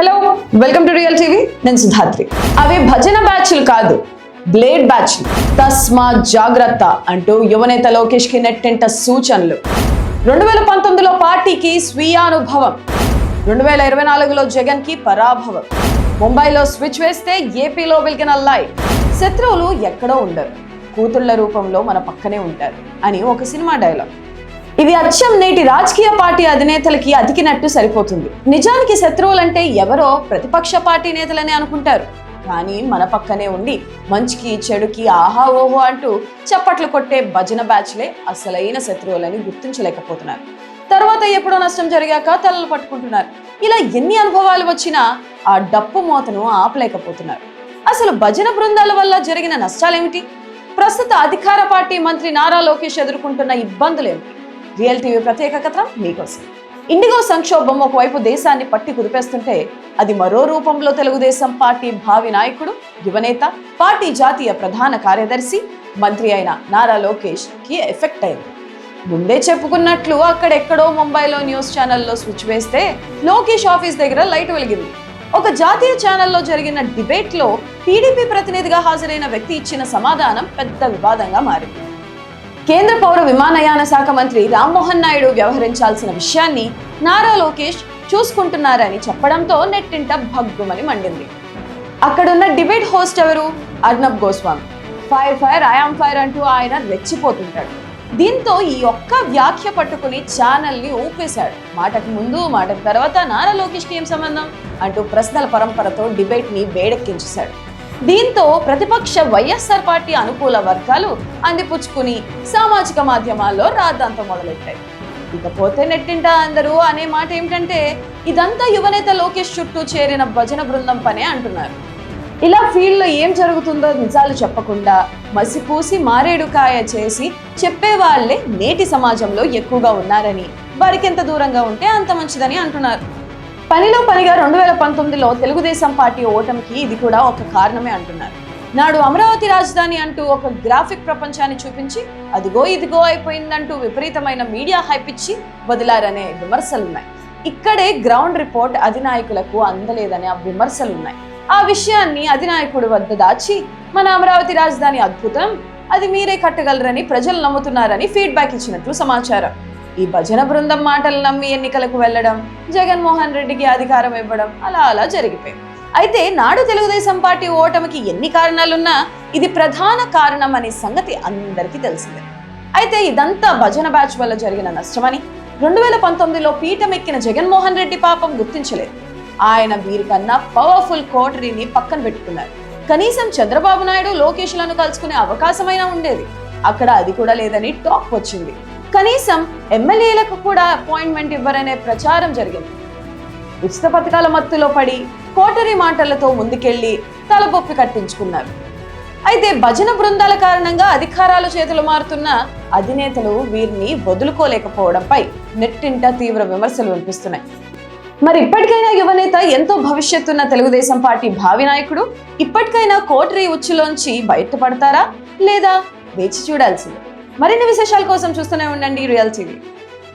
Hello welcome to real TV నేను సుధాత్రి అవి భజన బ్యాచ్లు కాదు బ్లేడ్ బ్యాచ్లు. తస్మా జాగ్రత్త అంటూ యువనేత లోకేష్కి నెట్టింట సూచనలు. రెండు వేల పంతొమ్మిదిలో పార్టీకి స్వీయానుభవం. రెండు వేల ఇరవై నాలుగులో జగన్కి పరాభవం. ముంబైలో స్విచ్ వేస్తే ఏపీలో వెలిగిన లైట్ శత్రువులు ఎక్కడో ఉండరు. కూతుళ్ళ రూపంలో మన పక్కనే ఉంటారు అని ఒక సినిమా డైలాగ్. ఇది అచ్చం నేటి రాజకీయ పార్టీ అధినేతలకి అతికినట్టు సరిపోతుంది. నిజానికి శత్రువులంటే ఎవరో ప్రతిపక్ష పార్టీ నేతలనే అనుకుంటారు. కానీ మన పక్కనే ఉండి మంచికి చెడుకి ఆహా ఓహో అంటూ చప్పట్లు కొట్టే భజన బ్యాచ్లే అసలైన శత్రువులని గుర్తించలేకపోతున్నారు. తర్వాత ఎప్పుడో నష్టం జరిగాక తలలు పట్టుకుంటున్నారు. ఇలా ఎన్ని అనుభవాలు వచ్చినా ఆ డప్పు మోతను ఆపలేకపోతున్నారు. అసలు భజన బృందాల వల్ల జరిగిన నష్టాలేమిటి? ప్రస్తుత అధికార పార్టీ మంత్రి నారా లోకేష్ ఎదుర్కొంటున్న ఇబ్బందులేమిటి? రియల్ టీవీ ప్రత్యేక కథనం మీకోసం. ఇండిగో సంక్షోభం ఒకవైపు దేశాన్ని పట్టి కుదిపేస్తుంటే అది మరో రూపంలో తెలుగుదేశం పార్టీ భావి నాయకుడు యువనేత పార్టీ జాతీయ ప్రధాన కార్యదర్శి మంత్రి అయిన నారా లోకేష్కి ఎఫెక్ట్ అయింది. ముందే చెప్పుకున్నట్లు అక్కడెక్కడో ముంబైలో న్యూస్ ఛానల్లో స్విచ్ వేస్తే లోకేష్ ఆఫీస్ దగ్గర లైట్ వెలిగింది. ఒక జాతీయ ఛానల్లో జరిగిన డిబేట్లో టీడీపీ ప్రతినిధిగా హాజరైన వ్యక్తి ఇచ్చిన సమాధానం పెద్ద వివాదంగా మారింది. కేంద్ర పౌర విమానయాన శాఖ మంత్రి రామ్మోహన్ నాయుడు వ్యవహరించాల్సిన విషయాన్ని నారా లోకేష్ చూసుకుంటున్నారని చెప్పడంతో నెట్టింట భగ్గుమని మండింది. అక్కడున్న డిబేట్ హోస్ట్ ఎవరు? Arnab Goswami. Fire fire I am fire అంటూ ఆయన రెచ్చిపోతుంటాడు. దీంతో ఈ ఒక్క వ్యాఖ్య పట్టుకుని ఛానల్ని ఊపేశాడు. మాటకు ముందు మాటకు తర్వాత నారా లోకేష్కి ఏం సంబంధం? అంటూ ప్రశ్నల పరంపరతో డిబేట్ని వేడెక్కించేశాడు. దీంతో ప్రతిపక్ష వైఎస్ఆర్ పార్టీ అనుకూల వర్గాలు అందిపుచ్చుకుని సామాజిక మాధ్యమాల్లో రాద్దాంతం మొదలెట్టాయి. ఇకపోతే నెట్టింట అందరూ అనే మాట ఏమిటంటే ఇదంతా యువనేత లోకేష్ చుట్టూ చేరిన భజన బృందం పనే అంటున్నారు. ఇలా ఫీల్డ్లో ఏం జరుగుతుందో నిజాలు చెప్పకుండా మసిపూసి మారేడుకాయ చేసి చెప్పేవాళ్ళే నేటి సమాజంలో ఎక్కువగా ఉన్నారని వారికి ఎంత దూరంగా ఉంటే అంత మంచిదని అంటున్నారు. పనిలో పనిగా రెండు వేల పంతొమ్మిదిలో తెలుగుదేశం పార్టీ ఓటమికి ఇది కూడా ఒక కారణమే అంటున్నారు. నాడు అమరావతి రాజధాని అంటూ ఒక గ్రాఫిక్ ప్రపంచాన్ని చూపించి అదిగో ఇదిగో అయిపోయిందంటూ విపరీతమైన మీడియా హైప్ ఇచ్చి వదిలారనే విమర్శలున్నాయి. ఇక్కడే గ్రౌండ్ రిపోర్ట్ అధినాయకులకు అందలేదనే ఆ విమర్శలున్నాయి. ఆ విషయాన్ని అధినాయకుడి వద్ద దాచి మన అమరావతి రాజధాని అద్భుతం అది మీరే కట్టగలరని ప్రజలు నమ్ముతున్నారని ఫీడ్బ్యాక్ ఇచ్చినట్లు సమాచారం. ఈ భజన బృందం మాటలు నమ్మి ఎన్నికలకు వెళ్ళడం జగన్మోహన్ రెడ్డికి అధికారం ఇవ్వడం అలా అలా జరిగిపోయింది. అయితే నాడు తెలుగుదేశం పార్టీ ఓటమికి ఎన్ని కారణాలున్నా ఇది ప్రధాన కారణం అనే సంగతి అందరికీ తెలిసిందే. అయితే ఇదంతా భజన బ్యాచ్ వల్ల జరిగిన నష్టమని రెండు వేల పంతొమ్మిదిలో పీఠమెక్కిన జగన్మోహన్ రెడ్డి పాపం గుర్తించలేదు. ఆయన వీరికన్నా పవర్ఫుల్ కోటరీని పక్కన పెట్టుకున్నారు. కనీసం చంద్రబాబు నాయుడు లోకేష్లను కలుసుకునే అవకాశమైనా ఉండేది. అక్కడ అది కూడా లేదని టాక్ వచ్చింది. కనీసం ఎమ్మెల్యేలకు కూడా అపాయింట్మెంట్ ఇవ్వరనే ప్రచారం జరిగింది. ఉచిత పథకాల మత్తులో పడి కోటరీ మాటలతో ముందుకెళ్ళి తలబొప్పి కట్టించుకున్నారు. అయితే భజన బృందాల కారణంగా అధికారాలు చేతులు మారుతున్న అధినేతలు వీరిని వదులుకోలేకపోవడంపై నెట్టింట తీవ్ర విమర్శలు వినిపిస్తున్నాయి. మరి ఇప్పటికైనా యువనేత ఎంతో భవిష్యత్తున్న తెలుగుదేశం పార్టీ భావి నాయకుడు ఇప్పటికైనా కోటరీ ఉచ్చులోంచి బయటపడతారా లేదా వేచి చూడాల్సిందే. మరిన్ని విశేషాల కోసం చూస్తూనే ఉండండి రియల్ టీవీ.